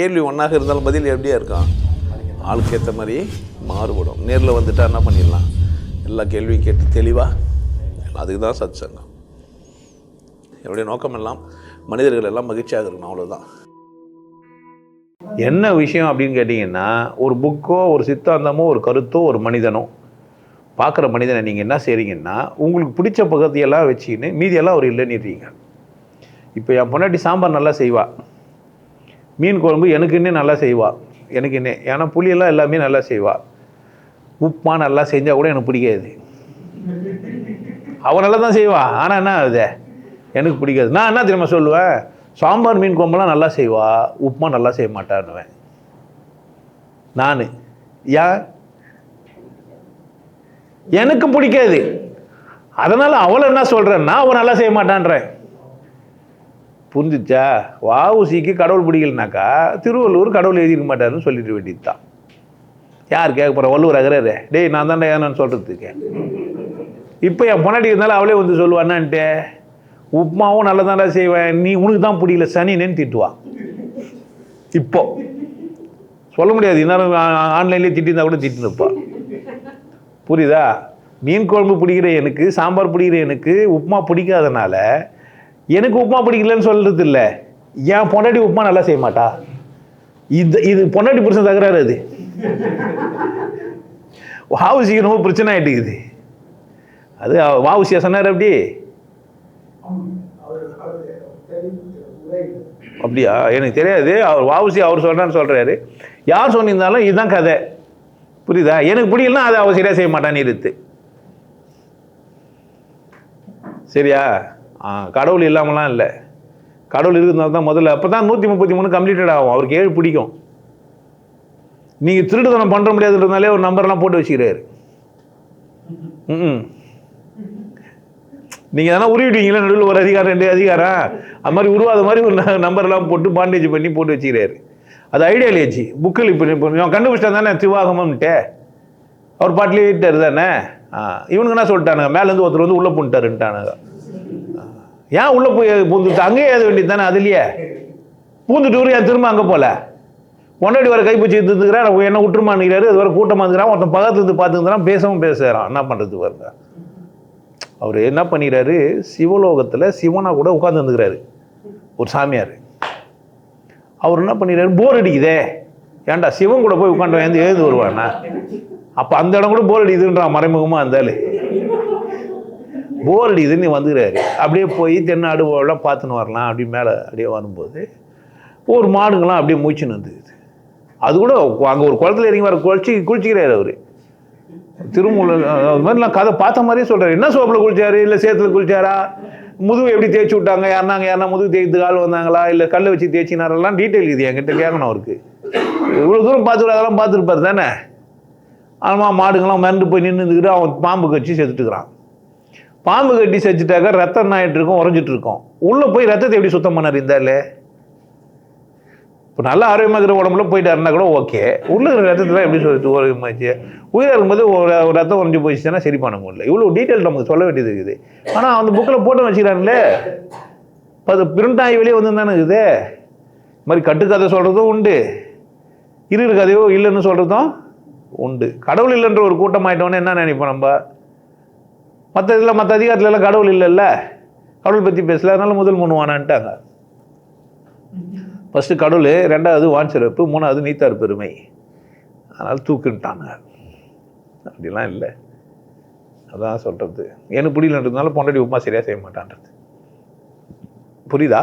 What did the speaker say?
கேள்வி ஒன்றாக இருந்தாலும் பதில் எப்படியா இருக்கும்? ஆளுக்கு ஏற்ற மாதிரி மாறுபடும். நேரில் வந்துட்டால் என்ன பண்ணிடலாம்? எல்லா கேள்வியும் கேட்டு தெளிவாக அதுக்கு தான் சத் சங்கம் என்னுடைய நோக்கம் எல்லாம் மனிதர்கள் எல்லாம் மகிழ்ச்சியாக இருக்கணும் அவ்வளோதான் என்ன விஷயம் அப்படின்னு கேட்டிங்கன்னா ஒரு புக்கோ ஒரு சித்தாந்தமோ ஒரு கருத்தோ ஒரு மனிதனோ பார்க்குற மனிதனை நீங்கள் என்ன செய்கிறீங்கன்னா உங்களுக்கு பிடிச்ச பக்கத்தையெல்லாம் வச்சுக்கின்னு மீதியெல்லாம் அவர் இல்லைன்னுறீங்க இப்போ என் பொண்டாட்டி சாம்பார் நல்லா செய்வாள் மீன் குழம்பு எனக்கு நல்லா செய்வாள் எனக்கு ஏன்னா புளியெல்லாம் எல்லாமே நல்லா செய்வாள் உப்புமா நல்லா செஞ்சால் கூட எனக்கு பிடிக்காது. அவன் நல்லா தான் செய்வாள் ஆனால் என்ன ஆகுது? எனக்கு பிடிக்காது. நான் என்ன தெரியுமா சொல்லுவேன்? சாம்பார் மீன் குழம்புலாம் நல்லா செய்வா. உப்புமா நல்லா செய்ய மாட்டான்னுவேன். நான். ஏன் எனக்கு பிடிக்காது. அதனால் அவளை என்ன சொல்கிறேன்னா அவன் நல்லா செய்ய மாட்டான்றேன். புரிஞ்சுச்சா? வாவுசிக்கு கடவுள் பிடிக்கலனாக்கா திருவள்ளூர் கடவுள் எழுதிக்க மாட்டாருன்னு சொல்லிட்டு வேண்டியது தான் யார் கேட்க போகிற வள்ளுவர் அகராரு. டேய் நான் தான்டா ஏன்னு சொல்கிறதுக்கு இப்போ என் பொன்னாடி இருந்தாலும் அவளே வந்து சொல்லுவான்னான்ட்டு உப்புமாவும் நல்லா தான்டா செய்வேன். நீ உனக்கு தான் பிடிக்கல சனின்னு திட்டுவான் இப்போ. சொல்ல முடியாது. இன்னும் ஆன்லைன்லேயே திட்டிருந்தா கூட திட்டிருப்பா புரியுதா? மீன் குழம்பு பிடிக்கிற எனக்கு சாம்பார் பிடிக்கிற எனக்கு உப்புமா பிடிக்காதனால எனக்கு உப்புமா பிடிக்கலன்னு சொல்கிறது இல்லை. என் பொண்டாட்டி உப்புமா நல்லா செய்ய மாட்டா. இது இது பொண்டாட்டி புருஷன் தகராறு அது. வாவுசிக்கு ரொம்ப பிரச்சனை ஆகிட்டு இருக்குது அது வாவுசியா சொன்னார் அப்படி? அப்படியா? எனக்கு தெரியாது. அவர் வாவுசி அவர் சொல்கிறான்னு சொல்கிறாரு யார் சொன்னிருந்தாலும் இதுதான் கதை. புரியுதா? எனக்கு பிடிக்கலனா அதை அவசியம் செய்ய மாட்டான்னு இருக்கு சரியா? கடவுள் இல்லாமலாம் இல்லை. கடவுள் இருக்கிறதுனால தான் முதல்ல அப்போ தான் நூற்றி முப்பத்தி மூணு கம்ப்ளீட்டட் ஆகும். அவருக்கு ஏழு பிடிக்கும். நீங்கள் திருட்டுத்தனம் பண்ணுற முடியாதுன்றதுனாலே ஒரு நம்பர்லாம் போட்டு வச்சுக்கிறாரு. ம் நீங்கள் எதனா உருவிடுவீங்களா நடுவில் ஒரு அதிகாரம் ரெண்டு அதிகாரம். அது மாதிரி உருவாத மாதிரி ஒரு நம்பர்லாம் போட்டு பாண்டேஜ் பண்ணி போட்டு வச்சுக்கிறாரு. அது ஐடியாலேஜி புக்கில் இப்போ இப்போ இவன் கண்டுபிடிச்சிட்டா தானே திவாகமம்ன்ட்டு. அவர் பாட்டிலே விட்டார் தானே ஆ இவனுக்கு என்ன சொல்லிட்டானுங்க? மேலேருந்து ஒருத்தர் வந்து உள்ளே பண்ணிட்டாருன்ட்டானுங்க ஏன் உள்ளே போய் பூந்துட்டு? அங்கேயே எழுத வேண்டியது தானே அதுலேயே. பூந்துட்டு ஏன் திரும்ப அங்கே போகல பொண்டாடி வர கைப்பூச்சி இருந்துக்கிறான் என்ன விட்டுருமானுங்கிறாரு அது வர கூட்டமாக இருக்கிறான் ஒருத்தன் பக்கத்து இருந்து பார்த்துக்கிறான் பேசவும் பேசுகிறான் என்ன பண்ணுறது பாருங்க அவர் என்ன பண்ணிடுறாரு சிவலோகத்தில் சிவனா கூட உட்காந்துருந்துக்கிறாரு ஒரு சாமியார். அவர் என்ன பண்ணிடுறாரு போர் அடிக்குதே. ஏன்டா சிவன் கூட போய் உட்காந்து எழுந்து எழுந்து வருவாண்ணா அப்போ அந்த இடம் கூட போர் அடிக்குதுன்றான் மறைமுகமாக இருந்தாலும் போர் அடிக்குதுன்னு வந்துக்கிறாரு. அப்படியே போய் தென்னாடு எல்லாம் பார்த்துன்னு வரலாம். அப்படி மேலே அப்படியே வரும்போது ஒரு மாடுங்களாம் அப்படியே மூச்சுன்னு வந்துக்குது அது கூட அங்கே ஒரு குளத்துல இறங்கி வர குளிச்சு குளிச்சிக்கிறாரு அவர். திருமூல அது மாதிரிலாம் கதை பார்த்த மாதிரியே சொல்கிறாரு என்ன சோப்பில் குளிச்சாரு? இல்லை சேத்துல குளிச்சாரா? முதுகு எப்படி தேய்ச்சி விட்டாங்க? யாருனாங்க யாருனா முதுகு தேய்த்து கால் வந்தாங்களா? இல்லை கல்லை வச்சு தேய்ச்சினாரெல்லாம் டீட்டெயில் இது என்கிட்ட கேட்கணும் அவருக்கு. இவ்வளோ தூரம் பார்த்துட்டு அதெல்லாம் பார்த்துருப்பாரு தானே? ஆனால் மாடுங்களாம் மிரண்டு போய் நின்றுக்கிட்டு அவன் பாம்பு கட்சி செத்துட்டுக்கிறான். பாம்பு கட்டி செஞ்சுட்டாக்க ரத்தம் என்ன இருக்கும் உறைஞ்சிட்டு இருக்கும் உள்ளே போய் ரத்தத்தை எப்படி சுத்தம் பண்ணார் இருந்தாலே இப்போ நல்ல ஆரோக்கியமாக இருக்கிற உடம்புல போயிட்டாருன்னா கூட ஓகே. உள்ள இருக்கிற ரத்தத்தில் எப்படி சொல்லி ஓரமாச்சு உயிராக இருக்கும்போது ஒரு ரத்தம் உறைஞ்சி போயிடுச்சுன்னா சரி பண்ண முடியல. இவ்வளோ டீட்டெயில் நமக்கு சொல்ல வேண்டியது இருக்குது. ஆனால் அந்த புக்கில் போட்டு வச்சுக்கிறாங்களே? இப்போ அது பிரிண்ட் ஆகி வெளியே வந்து தானே இருக்குது இது மாதிரி கட்டுக்கதை சொல்கிறதும் உண்டு. இரு கதையோ இல்லைன்னு சொல்கிறதும் உண்டு. கடவுள் இல்லைன்ற ஒரு கூட்டம் ஆயிட்டோன்னே என்ன நினைப்போம் நம்ம? மற்ற இதில் மற்ற அதிகாரத்துலலாம் கடவுள் இல்லைல்ல? கடவுள் பற்றி பேசல அதனால் முதல் மூணு வானான்ட்டாங்க. ஃபஸ்ட்டு கடவுள் ரெண்டாவது வான் சிறப்பு மூணாவது நீத்தார் பெருமை. அதனால் தூக்குன்ட்டாங்க. அப்படிலாம் இல்லை. அதான் சொல்கிறது எனக்கு புரியலன்றதுனால பொண்டாட்டி உப்புமா சரியாக செய்ய மாட்டான்றது. புரியுதா?